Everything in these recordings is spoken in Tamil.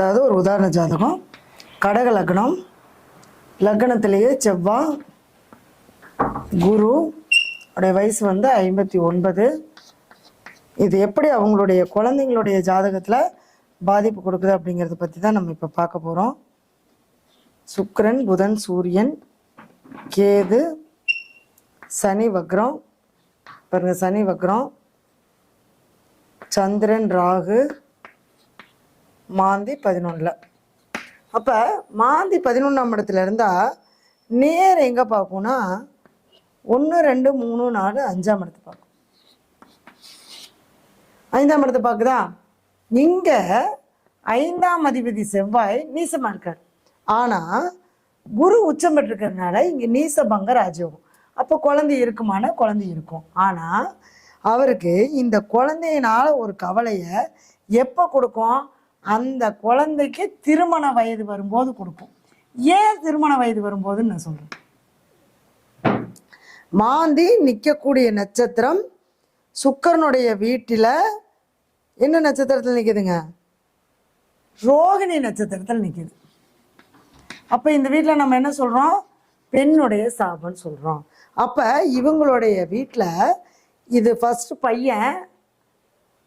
அதாவது ஒரு உதாரண ஜாதகம். கடக லக்னம். லக்னத்திலேயே செவ்வாய் குரு. உடைய வயசு வந்து ஐம்பத்தி ஒன்பது. இது எப்படி அவங்களுடைய குழந்தைங்களுடைய ஜாதகத்தில் பாதிப்பு கொடுக்குது அப்படிங்கிறத பற்றி தான் நம்ம இப்போ பார்க்க போகிறோம் சுக்கரன் புதன் சூரியன் கேது சனி வக்ரம். பாருங்க சனி வக்ரம். சந்திரன் ராகு. மாந்தி பதினொன்றில் அப்போ மாந்தி பதினொன்றாம் இடத்துல இருந்தால் நேர் எங்கே பார்ப்போம்னா ஒன்று ரெண்டு மூணு நாலு அஞ்சாம் இடத்தை பார்க்கும் ஐந்தாம் இடத்தை பார்க்குதா இங்கே ஐந்தாம் அதிபதி செவ்வாய் நீசமாக இருக்கார். ஆனால் குரு உச்சம் பெற்றிருக்கிறதுனால இங்கே நீசபங்க ராஜயோகம். அப்போ குழந்தை இருக்குமான குழந்தை இருக்கும். ஆனால் அவருக்கு இந்த குழந்தையினால ஒரு கவலையை எப்போ கொடுக்கும்? அந்த குழந்தைக்கு திருமண வயது வரும்போது கொடுக்கும் ஏன் திருமண வயது வரும்போதுன்னு நான் சொல்கிறேன் மாந்தி நிற்கக்கூடிய நட்சத்திரம் சுக்கரனுடைய வீட்டில் என்ன நட்சத்திரத்தில் நிற்குதுங்க ரோகிணி நட்சத்திரத்தில் நிற்குது அப்போ இந்த வீட்டில் நம்ம என்ன சொல்கிறோம் பெண்ணுடைய சாபம்னு சொல்கிறோம் அப்போ இவங்களுடைய வீட்டில் இது ஃபஸ்ட்டு பையன்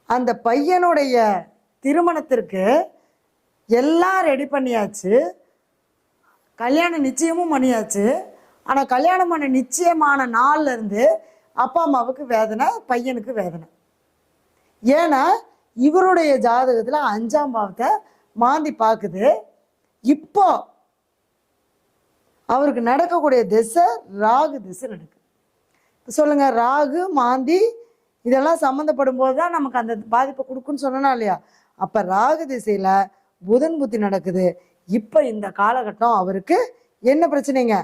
அந்த பையனுடைய திருமணத்திற்கு எல்லாம் ரெடி பண்ணியாச்சு. கல்யாணம் நிச்சயமும் பண்ணியாச்சு. ஆனால் கல்யாணம் பண்ண நிச்சயமான நாள்லேருந்து அப்பா அம்மாவுக்கு வேதனை பையனுக்கு வேதனை. ஏன்னா இவருடைய ஜாதகத்தில் அஞ்சாம் பாவத்தை மாந்தி பார்க்குது இப்போ அவருக்கு நடக்கக்கூடிய திசை ராகு திசை நடக்குது சொல்லுங்க ராகு மாந்தி இதெல்லாம் சம்மந்தப்படும் போது தான் நமக்கு அந்த பாதிப்பை கொடுக்குன்னு சொன்னா இல்லையா? அப்போ ராகு திசையில் புதன் புத்தி நடக்குது. இப்போ இந்த காலகட்டம் அவருக்கு என்ன பிரச்சனைங்க?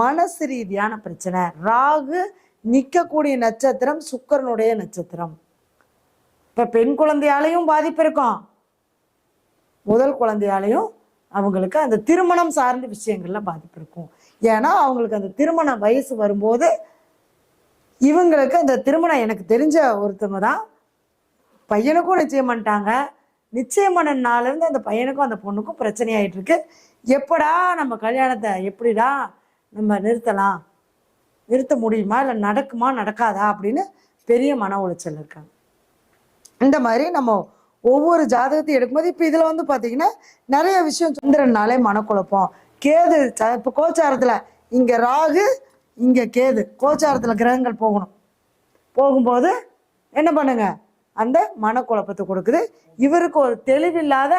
மனசு ரீதியான பிரச்சனை. ராகு நிற்கக்கூடிய நட்சத்திரம் சுக்கரனுடைய நட்சத்திரம். இப்போ பெண் குழந்தையாலையும் பாதிப்பு இருக்கும். முதல் குழந்தையாலையும் அவங்களுக்கு அந்த திருமணம் சார்ந்த விஷயங்கள்ல பாதிப்பு இருக்கும். ஏன்னா அவங்களுக்கு அந்த திருமண வயசு வரும்போது இவங்களுக்கு அந்த திருமணம் எனக்கு தெரிஞ்ச ஒருத்தவங்க தான் பையனுக்கும் நிச்சயம் பண்ணிட்டாங்க. நிச்சயமான பண்ண நாள்லேருந்து அந்த பையனுக்கும் அந்த பொண்ணுக்கும் பிரச்சனையாயிட்டு இருக்கு எப்படா நம்ம கல்யாணத்தை எப்படிடா நம்ம நிறுத்தலாம்? நிறுத்த முடியுமா? இல்லை நடக்குமா? நடக்காதா? அப்படின்னு பெரிய மன உளைச்சல் இருக்காங்க இந்த மாதிரி நம்ம ஒவ்வொரு ஜாதகத்தையும் எடுக்கும்போது இப்போ இதில் வந்து பார்த்தீங்கன்னா நிறைய விஷயம் சந்திரனாலே மனக்குழப்பம். கேது ச- இப்போ கோச்சாரத்தில் இங்கே ராகு இங்கே கேது. கோச்சாரத்தில் கிரகங்கள் போகணும். போகும்போது என்ன பண்ணுங்கள் அந்த மனக்குழப்பத்தை கொடுக்குது. இவருக்கு ஒரு தெளிவில்லாத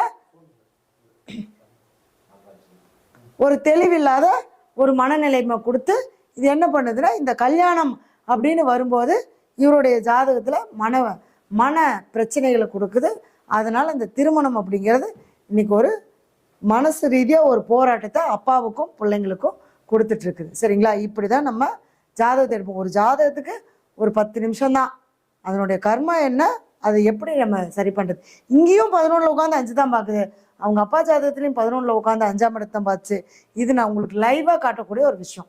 ஒரு தெளிவில்லாத ஒரு மனநிலைமை கொடுத்து இது என்ன பண்ணுதுன்னா இந்த கல்யாணம் அப்படின்னு வரும்போது இவருடைய ஜாதகத்தில் மன மன பிரச்சனைகளை கொடுக்குது. அதனால் இந்த திருமணம் அப்படிங்கிறது இன்றைக்கி ஒரு மனசு ரீதியாக ஒரு போராட்டத்தை அப்பாவுக்கும் பிள்ளைங்களுக்கும் கொடுத்துட்ருக்குது சரிங்களா? இப்படி தான் நம்ம ஜாதகத்தை எடுப்போம். ஒரு ஜாதகத்துக்கு ஒரு பத்து நிமிஷம்தான். அதனுடைய கர்மா என்ன? அதை எப்படி நம்ம சரி பண்ணுறது இங்கேயும் பதினொன்றில் உட்காந்து அஞ்சு தான் பார்க்குது அவங்க அப்பா ஜாதகத்துலேயும் பதினொன்றில் உட்காந்து அஞ்சாம் இடத்தை தான் பார்த்துச்சு இது நான் உங்களுக்கு லைவாக காட்டக்கூடிய ஒரு விஷயம்.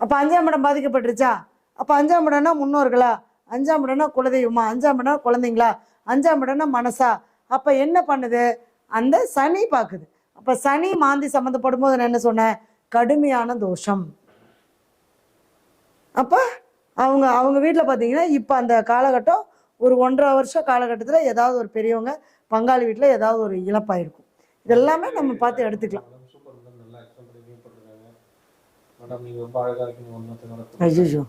அப்போ அஞ்சாம் இடம் பாதிக்கப்பட்டுருச்சா? அப்போ அஞ்சாம் இடம்னா முன்னோர்களா? அஞ்சாம் இடம்னா குலதெய்வமா? அஞ்சாம் இடம்னா குழந்தைங்களா? அஞ்சாம் இடம்னா மனசா? அப்போ என்ன பண்ணுது? அந்த சனி பார்க்குது அப்போ சனி மாந்தி சம்மந்தப்படும் போது நான் என்ன சொன்னேன்? கடுமையான தோஷம். அப்போ அவங்க அவங்க வீட்டில் பார்த்தீங்கன்னா இப்போ அந்த காலகட்டம் ஒரு ஒன்றரை வருஷம் காலகட்டத்தில் ஏதாவது ஒரு பெரியவங்க பங்காளி வீட்டில் ஏதாவது ஒரு இழப்பாயிருக்கும். இதெல்லாமே நம்ம பார்த்து எடுத்துக்கலாம். ஐயோ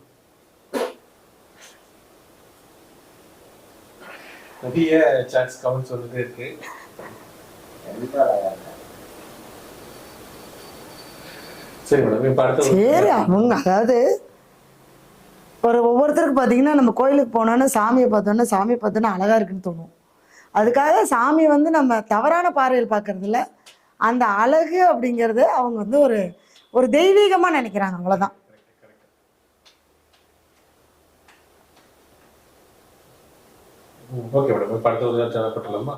நிறைய சாட்ஸ் கமெண்ட்ஸ் வந்துட்டே இருக்கு. சரி மேடம் இப்ப அடுத்த சரி அவங்க அதாவது ஒரு ஒவ்வொருத்தருக்கு பார்த்தீங்கன்னா நம்ம கோயிலுக்கு போனோன்னா சாமியை பார்த்தோன்னா சாமியை பார்த்தோன்னா அழகா இருக்குன்னு தோணும். அதுக்காக சாமி வந்து நம்ம தவறான பார்வையில் பார்க்கறது அந்த அழகு அப்படிங்கிறது அவங்க வந்து ஒரு ஒரு தெய்வீகமாக நினைக்கிறாங்க அவ்வளோதான் ஓகே மேடம். இப்ப அடுத்த பட்டலாமா